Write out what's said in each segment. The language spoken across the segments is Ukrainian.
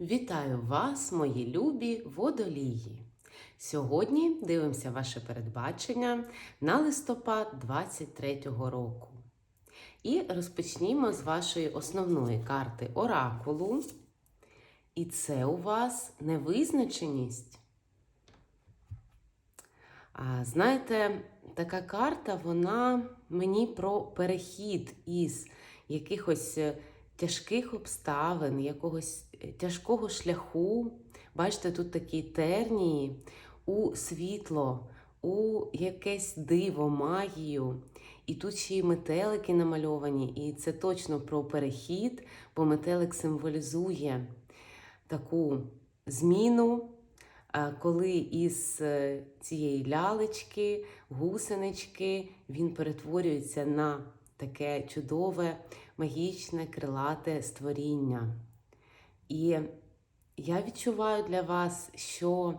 Вітаю вас, мої любі водолії! Сьогодні дивимося ваше передбачення на листопад 23-го року. І розпочнімо з вашої основної карти оракулу. І це у вас невизначеність. А, знаєте, така карта, вона мені про перехід із якихось е, тяжких обставин, якогось е, тяжкого шляху. Бачите, тут такі тернії у світло, у якесь диво, магію. І тут ще й метелики намальовані, і це точно про перехід, бо метелик символізує таку зміну, коли із е, цієї лялечки, гусенички, він перетворюється на таке чудове, магічне, крилате створіння. І я відчуваю для вас, що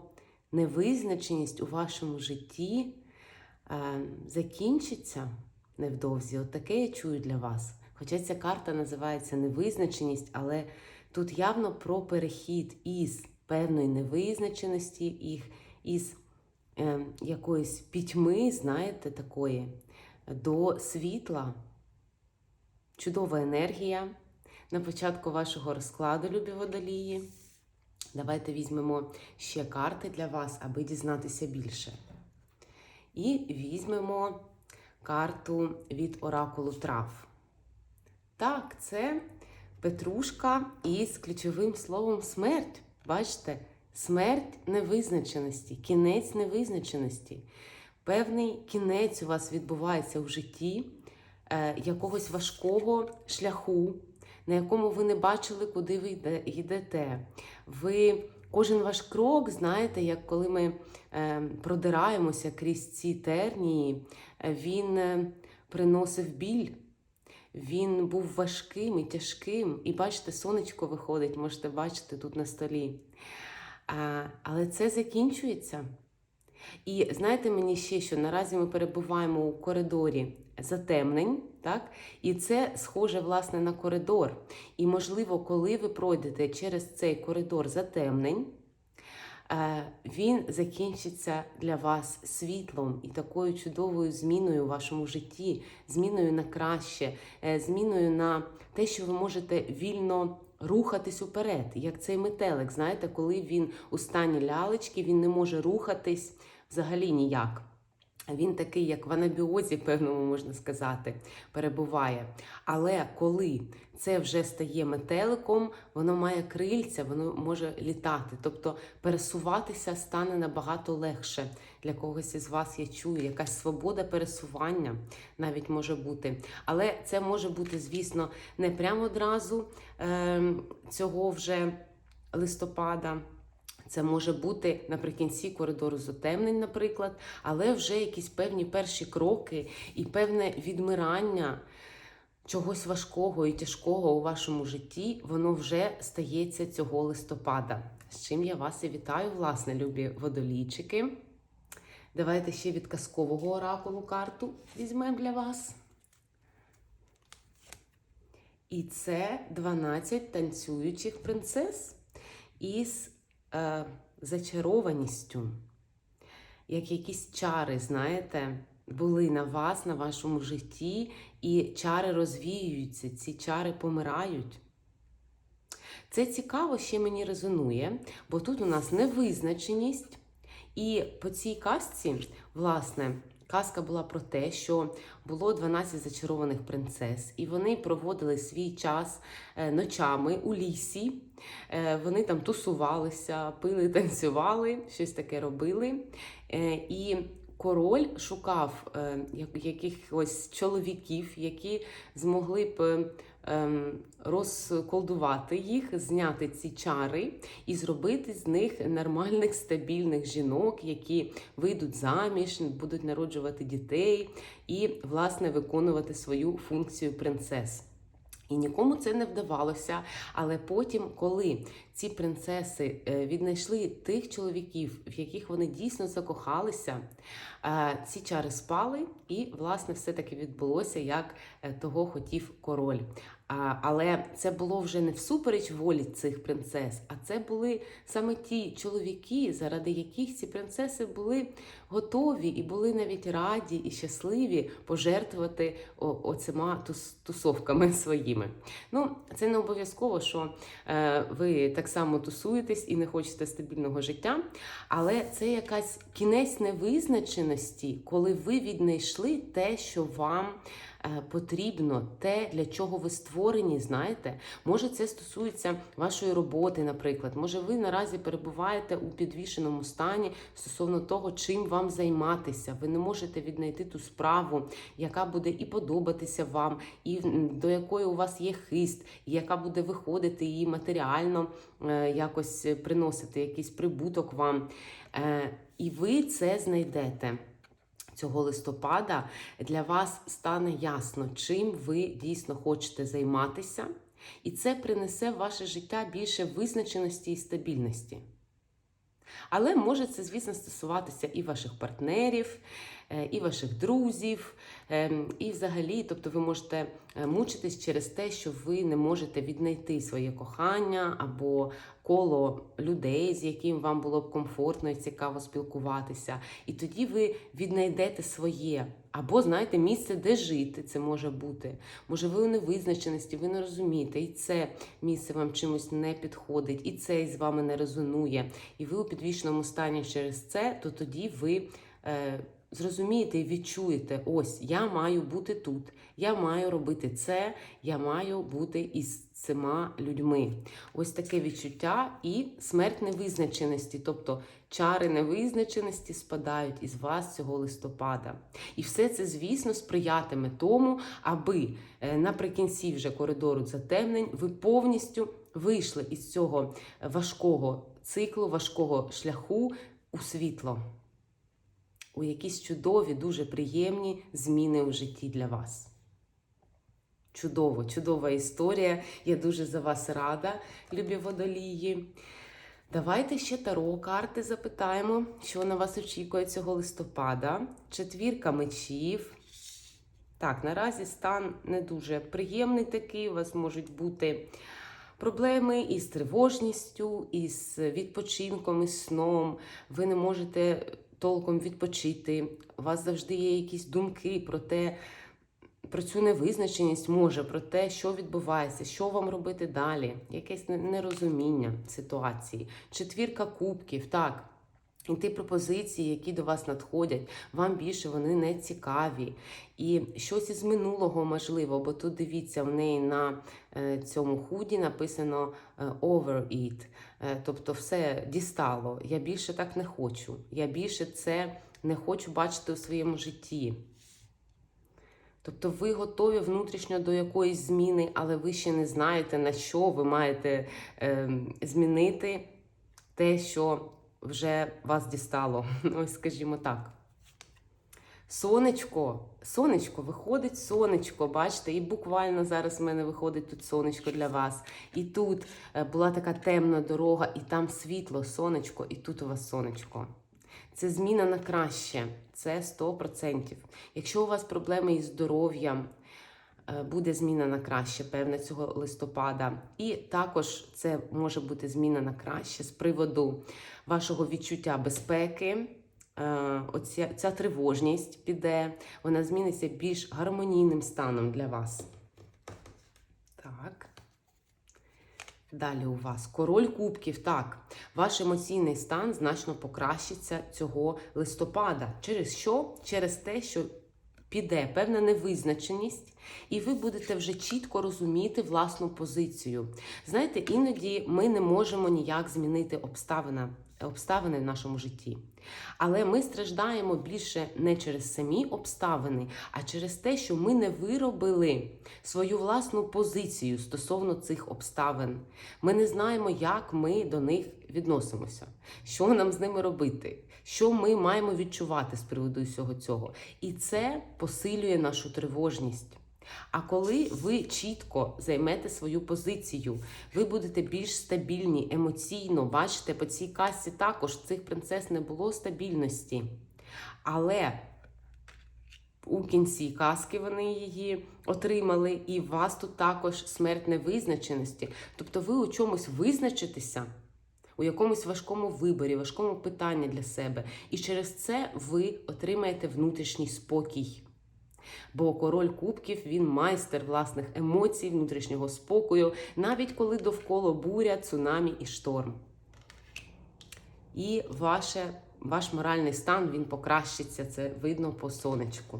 невизначеність у вашому житті е, закінчиться невдовзі. От таке я чую для вас. Хоча ця карта називається невизначеність, але тут явно про перехід із певної невизначеності, їх із е, якоїсь пітьми, знаєте, такої, до світла. Чудова енергія на початку вашого розкладу, любі водолії. Давайте візьмемо ще карти для вас, аби дізнатися більше. І візьмемо карту від оракулу трав. Так, це петрушка із ключовим словом смерть. Бачите, смерть невизначеності, кінець невизначеності. Певний кінець у вас відбувається в житті якогось важкого шляху, на якому ви не бачили, куди ви йдете. Ви кожен ваш крок, знаєте, як коли ми е, продираємося крізь ці тернії, е, він е, приносив біль. Він був важким і тяжким. І бачите, сонечко виходить, можете бачити тут на столі. Але це закінчується. І знаєте мені ще, що наразі ми перебуваємо у коридорі затемнень, так? І це схоже власне на коридор. І можливо, коли ви пройдете через цей коридор затемнень, е, він закінчиться для вас світлом і такою чудовою зміною у вашому житті, зміною на краще, е, зміною на те, що ви можете вільно рухатись уперед, як цей метелик. Знаєте, коли він у стані лялечки, він не може рухатись взагалі ніяк. Він такий, як в анабіозі, певному можна сказати, перебуває. Але коли це вже стає метеликом, воно має крильця, воно може літати. Тобто пересуватися стане набагато легше. Для когось із вас я чую, якась свобода пересування навіть може бути. Але це може бути, звісно, не прямо одразу е- цього вже листопада. Це може бути наприкінці коридору затемнень, наприклад, але вже якісь певні перші кроки і певне відмирання чогось важкого і тяжкого у вашому житті, воно вже стається цього листопада. З чим я вас і вітаю, власне, любі водолійчики. Давайте ще від казкового оракулу карту візьмемо для вас. І це 12 танцюючих принцес із е, зачарованістю, як якісь чари, знаєте, були на вас, на вашому житті, і чари розвіюються, ці чари помирають. Це цікаво ще мені резонує, бо тут у нас невизначеність, і по цій казці, власне, казка була про те, що було 12 зачарованих принцес, і вони проводили свій час е, ночами у лісі. Е, Вони там тусувалися, пили, танцювали, щось таке робили. Е, І король шукав якихось чоловіків, які змогли б розколдувати їх, зняти ці чари і зробити з них нормальних стабільних жінок, які вийдуть заміж, будуть народжувати дітей і, власне, виконувати свою функцію принцес. І нікому це не вдавалося. Але потім, коли ці принцеси е, віднайшли тих чоловіків, в яких вони дійсно закохалися, е, ці чари спали, і, власне, все таки відбулося, як е, того хотів король. Але це було вже не всупереч волі цих принцес, а це були саме ті чоловіки, заради яких ці принцеси були готові і були навіть раді і щасливі пожертвувати оцима тусовками своїми. Ну, це не обов'язково, що ви так само тусуєтесь і не хочете стабільного життя, але це якась кінець невизначеності, коли ви віднайшли те, що вам потрібно, те, для чого ви створені, знаєте. Може, це стосується вашої роботи, наприклад. Може, ви наразі перебуваєте у підвішеному стані стосовно того, чим вам займатися. Ви не можете віднайти ту справу, яка буде і подобатися вам, і до якої у вас є хист, і яка буде виходити і матеріально е, якось е, приносити якийсь прибуток вам. Е, і ви це знайдете. Цього листопада для вас стане ясно, чим ви дійсно хочете займатися, і це принесе в ваше життя більше визначеності і стабільності. Але може це, звісно, стосуватися і ваших партнерів, і ваших друзів, ем, і взагалі, тобто ви можете е, мучитись через те, що ви не можете віднайти своє кохання або коло людей, з яким вам було б комфортно і цікаво спілкуватися. І тоді ви віднайдете своє. Або, знаєте, місце, де жити, це може бути. Може, ви у невизначеності, ви не розумієте, і це місце вам чимось не підходить, і це із вами не резонує. І ви у підвішеному стані через це, то тоді ви. Е, Зрозумієте і відчуєте, ось я маю бути тут, я маю робити це, я маю бути із цими людьми. Ось таке відчуття і смерть невизначеності, тобто чари невизначеності спадають із вас цього листопада. І все це, звісно, сприятиме тому, аби е, наприкінці вже коридору затемнень ви повністю вийшли із цього важкого циклу, важкого шляху у світло у якісь чудові, дуже приємні зміни у житті для вас. Чудово, чудова історія. Я дуже за вас рада, любі водолії. Давайте ще таро карти запитаємо, що на вас очікує цього листопада. Четвірка мечів. Так, наразі стан не дуже приємний такий. У вас можуть бути проблеми із тривожністю, із відпочинком, із сном. Ви не можете толком відпочити. У вас завжди є якісь думки про те, про цю невизначеність може, про те, що відбувається, що вам робити далі, якесь не- нерозуміння ситуації. Четвірка кубків, так. І ті пропозиції, які до вас надходять, вам більше вони не цікаві. І щось із минулого можливо, бо тут дивіться, в неї на е, цьому худі написано е, overeat. Е, тобто все дістало. Я більше так не хочу. Я більше це не хочу бачити у своєму житті. Тобто ви готові внутрішньо до якоїсь зміни, але ви ще не знаєте, на що ви маєте е, змінити те, що вже вас дістало. Ось, скажімо так. Сонечко, сонечко, виходить сонечко, бачите, і буквально зараз в мене виходить тут сонечко для вас. І тут е, була така темна дорога, і там світло, сонечко, і тут у вас сонечко. Це зміна на краще, це 100%. Якщо у вас проблеми із здоров'ям, буде зміна на краще, певне, цього листопада. І також це може бути зміна на краще з приводу вашого відчуття безпеки. Е, Оця ця тривожність піде, вона зміниться більш гармонійним станом для вас. Так. Далі у вас король кубків. Так, ваш емоційний стан значно покращиться цього листопада. Через що? Через те, що піде певна невизначеність, і ви будете вже чітко розуміти власну позицію. Знаєте, іноді ми не можемо ніяк змінити обставина, обставини в нашому житті. Але ми страждаємо більше не через самі обставини, а через те, що ми не виробили свою власну позицію стосовно цих обставин. Ми не знаємо, як ми до них відносимося, що нам з ними робити, що ми маємо відчувати з приводу всього цього. І це посилює нашу тривожність. А коли ви чітко займете свою позицію, ви будете більш стабільні емоційно. Бачите, по цій касі також цих принцес не було стабільності. Але у кінці казки вони її отримали, і у вас тут також смерть невизначеності. Тобто ви у чомусь визначитеся, у якомусь важкому виборі, важкому питанні для себе. І через це ви отримаєте внутрішній спокій. Бо король кубків він майстер власних емоцій, внутрішнього спокою, навіть коли довкола буря, цунамі і шторм. І ваше, ваш моральний стан він покращиться, це видно по сонечку.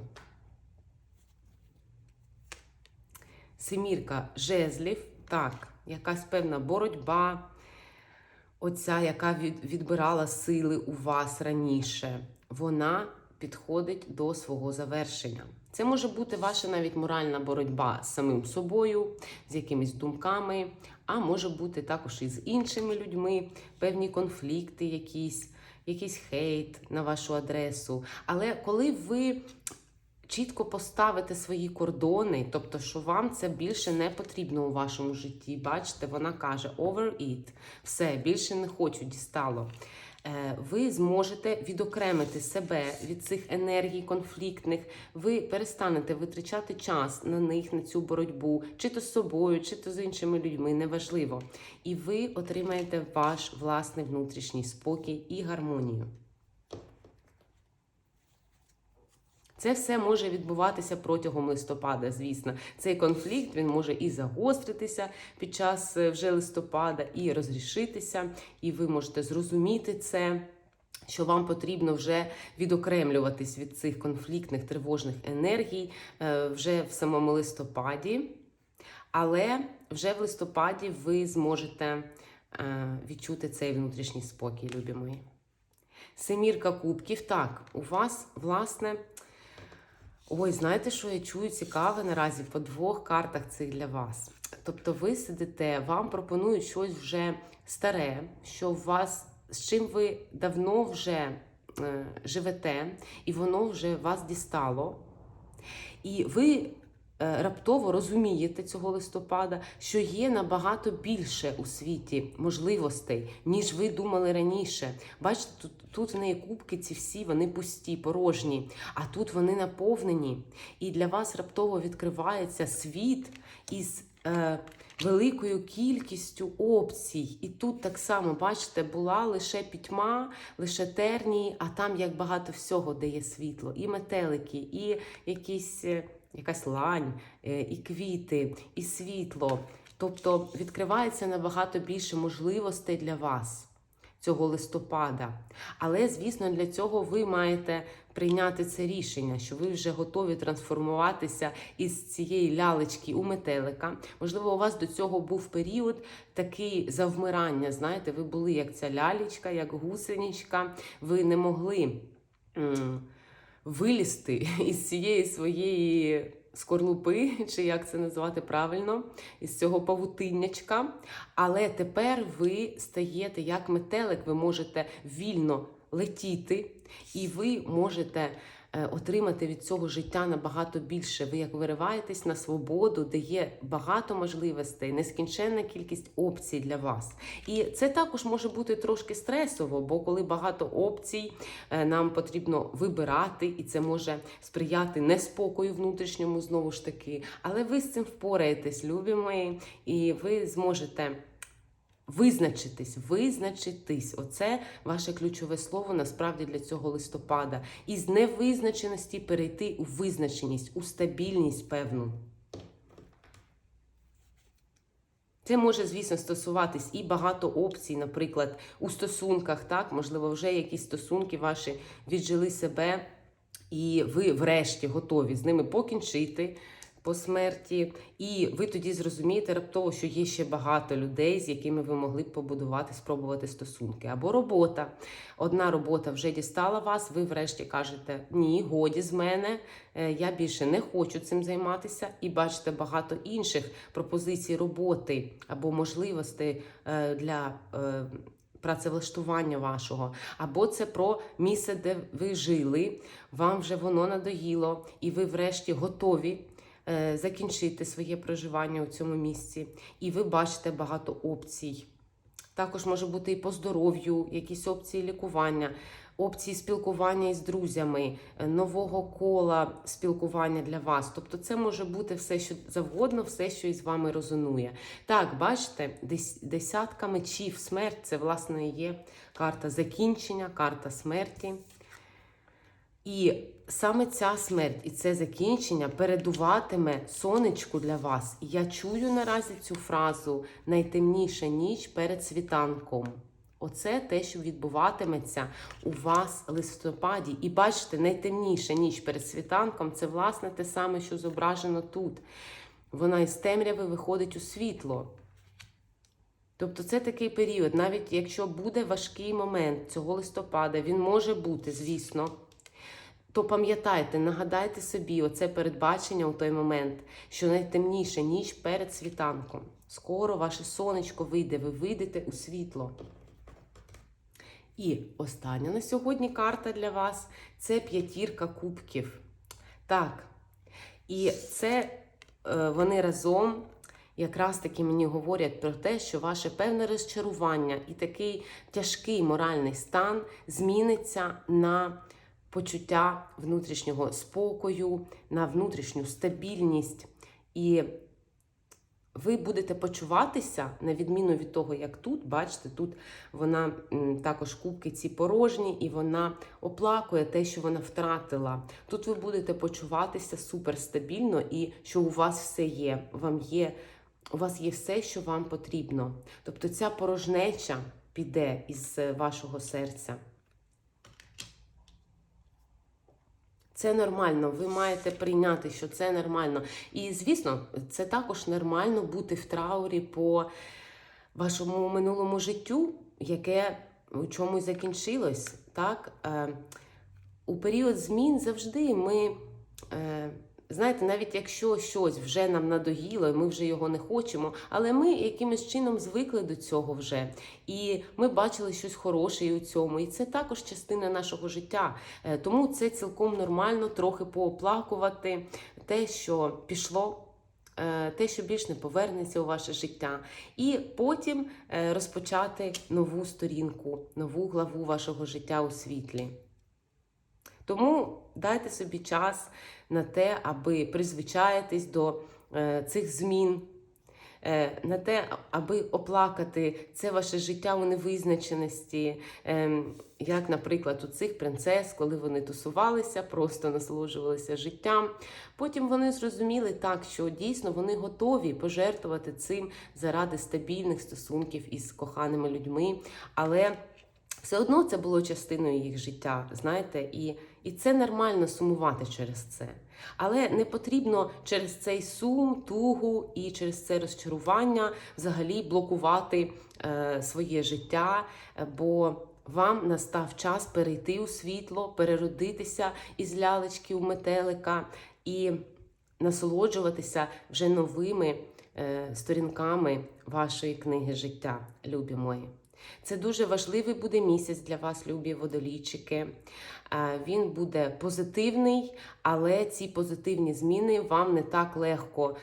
Семірка жезлів, так, якась певна боротьба, оця, яка від, відбирала сили у вас раніше, вона підходить до свого завершення. Це може бути ваша навіть моральна боротьба з самим собою, з якимись думками, а може бути також і з іншими людьми, певні конфлікти, якісь, якийсь хейт на вашу адресу. Але коли ви чітко поставите свої кордони, тобто, що вам це більше не потрібно у вашому житті, бачите, вона каже over it, все, більше не хочу, дістало. Е, Ви зможете відокремити себе від цих енергій конфліктних, ви перестанете витрачати час на них, на цю боротьбу, чи то з собою, чи то з іншими людьми, неважливо. І ви отримаєте ваш власний внутрішній спокій і гармонію. Це все може відбуватися протягом листопада, звісно. Цей конфлікт він може і загостритися під час е, вже листопада, і розрішитися, і ви можете зрозуміти це. Що вам потрібно вже відокремлюватись від цих конфліктних тривожних енергій е, вже в самому листопаді, але вже в листопаді ви зможете е, відчути цей внутрішній спокій, любі мої. Семірка кубків. Так, у вас, власне, Ой, знаєте, що я чую цікаве наразі по двох картах цих для вас. Тобто ви сидите, вам пропонують щось вже старе, що у вас з чим ви давно вже е, живете, і воно вже вас дістало. І ви раптово розумієте цього листопада, що є набагато більше у світі можливостей, ніж ви думали раніше. Бачите, тут, тут в неї кубки ці всі, вони пусті, порожні, а тут вони наповнені. І для вас раптово відкривається світ із. Е, Великою кількістю опцій. І тут так само, бачите, була лише пітьма, лише тернії, а там як багато всього, де є світло, і метелики, і якісь, е, якась лань, е, і квіти, і світло. Тобто відкривається набагато більше можливостей для вас цього листопада. Але, звісно, для цього ви маєте прийняти це рішення, що ви вже готові трансформуватися із цієї лялечки у метелика. Можливо, у вас до цього був період такий завмирання. Знаєте, ви були як ця лялечка, як гусеничка, ви не могли. Вилізти із цієї своєї скорлупи, чи як це назвати правильно, із цього павутиннячка. Але тепер ви стаєте як метелик, ви можете вільно летіти, і ви можете отримати від цього життя набагато більше. Ви як вириваєтесь на свободу, де є багато можливостей, нескінченна кількість опцій для вас. І це також може бути трошки стресово, бо коли багато опцій, е, нам потрібно вибирати, і це може сприяти неспокою внутрішньому знову ж таки. Але ви з цим впораєтесь, любі мої, і ви зможете. Визначитись, визначитись. Оце ваше ключове слово насправді для цього листопада. Із невизначеності перейти у визначеність, у стабільність певну. Це може, звісно, стосуватись і багато опцій, наприклад, у стосунках, так, можливо, вже якісь стосунки ваші віджили себе, і ви врешті готові з ними покінчити по смерті. І ви тоді зрозумієте раптово, що є ще багато людей, з якими ви могли б побудувати, спробувати стосунки. Або робота. Одна робота вже дістала вас, ви врешті кажете, ні, годі з мене, е, я більше не хочу цим займатися. І бачите багато інших пропозицій роботи або можливостей е, для. е, Працевлаштування вашого, або це про місце, де ви жили, вам вже воно надоїло, і ви врешті готові закінчити своє проживання у цьому місці, і ви бачите багато опцій. Також може бути і по здоров'ю, якісь опції лікування. опції спілкування із друзями, е, нового кола спілкування для вас. Тобто, це може бути все, що завгодно, все, що із вами резонує. Так, бачите, десятка мечів, смерть це власне є карта закінчення, карта смерті. І саме ця смерть і це закінчення передуватиме сонечку для вас. І я чую наразі цю фразу найтемніша ніч перед світанком. Оце те, що відбуватиметься у вас в листопаді. І бачите, найтемніша ніч перед світанком це власне те саме, що зображено тут. Вона із темряви виходить у світло. Тобто це такий період, навіть якщо буде важкий момент цього листопада, він може бути, звісно. То пам'ятайте, нагадайте собі оце передбачення у той момент, що найтемніша ніч перед світанком. Скоро ваше сонечко вийде, ви вийдете у світло. І остання на сьогодні карта для вас це п'ятірка кубків. Так. І це е, вони разом якраз таки мені говорять про те, що ваше певне розчарування і такий тяжкий моральний стан зміниться на почуття внутрішнього спокою, на внутрішню стабільність. І ви будете почуватися, на відміну від того, як тут, бачите, тут вона також кубки ці порожні, і вона оплакує те, що вона втратила. Тут ви будете почуватися суперстабільно і що у вас все є. Вам є, у вас є все, що вам потрібно. Тобто ця порожнеча піде із вашого серця. Це нормально, ви маєте прийняти, що це нормально. І, звісно, це також нормально бути в траурі по вашому минулому життю, яке у чомусь закінчилось. Так? Е, у період змін завжди ми. Е, Знаєте, навіть якщо щось вже нам надоїло, і ми вже його не хочемо, але ми якимось чином звикли до цього вже. І ми бачили щось хороше і у цьому. І це також частина нашого життя. Е, Тому це цілком нормально трохи пооплакувати те, що пішло. е, Те, що більш не повернеться у ваше життя, і потім е, розпочати нову сторінку, нову главу вашого життя у світлі. Тому дайте собі час на те, аби призвичаєтесь до е, цих змін, е, на те, аби оплакати це ваше життя у невизначеності, е, як, наприклад, у цих принцес, коли вони тусувалися, просто насолоджувалися життям. Потім вони зрозуміли так, що дійсно вони готові пожертвувати цим заради стабільних стосунків із коханими людьми. Але все одно це було частиною їх життя, знаєте, і, і це нормально сумувати через це. Але не потрібно через цей сум, тугу і через це розчарування взагалі блокувати е, своє життя, е, бо вам настав час перейти у світло, переродитися із лялечки у метелика і насолоджуватися вже новими е, сторінками вашої книги життя, любі мої. Це дуже важливий буде місяць для вас, любі водолійчики. Е, Він буде позитивний, але ці позитивні зміни вам не так легко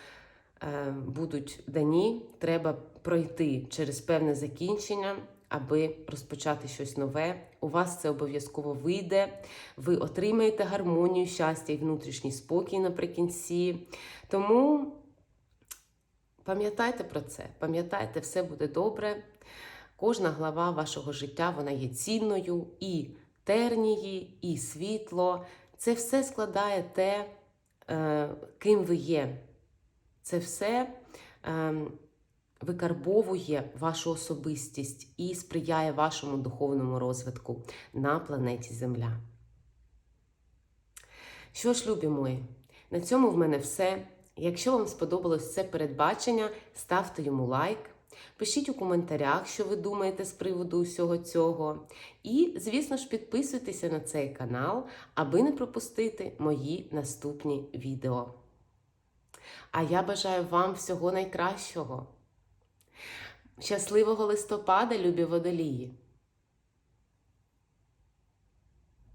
е, будуть дані. Треба пройти через певне закінчення, аби розпочати щось нове. У вас це обов'язково вийде. Ви отримаєте гармонію, щастя і внутрішній спокій наприкінці. Тому пам'ятайте про це, пам'ятайте, все буде добре. Кожна глава вашого життя вона є цінною, і тернії, і світло. Це все складає те, е, ким ви є. Це все е, викарбовує вашу особистість і сприяє вашому духовному розвитку на планеті Земля. Що ж, любі мої, на цьому в мене все. Якщо вам сподобалось це передбачення, ставте йому лайк. Пишіть у коментарях, що ви думаєте з приводу усього цього. І, звісно ж, підписуйтеся на цей канал, аби не пропустити мої наступні відео. А я бажаю вам всього найкращого. Щасливого листопада, любі водолії!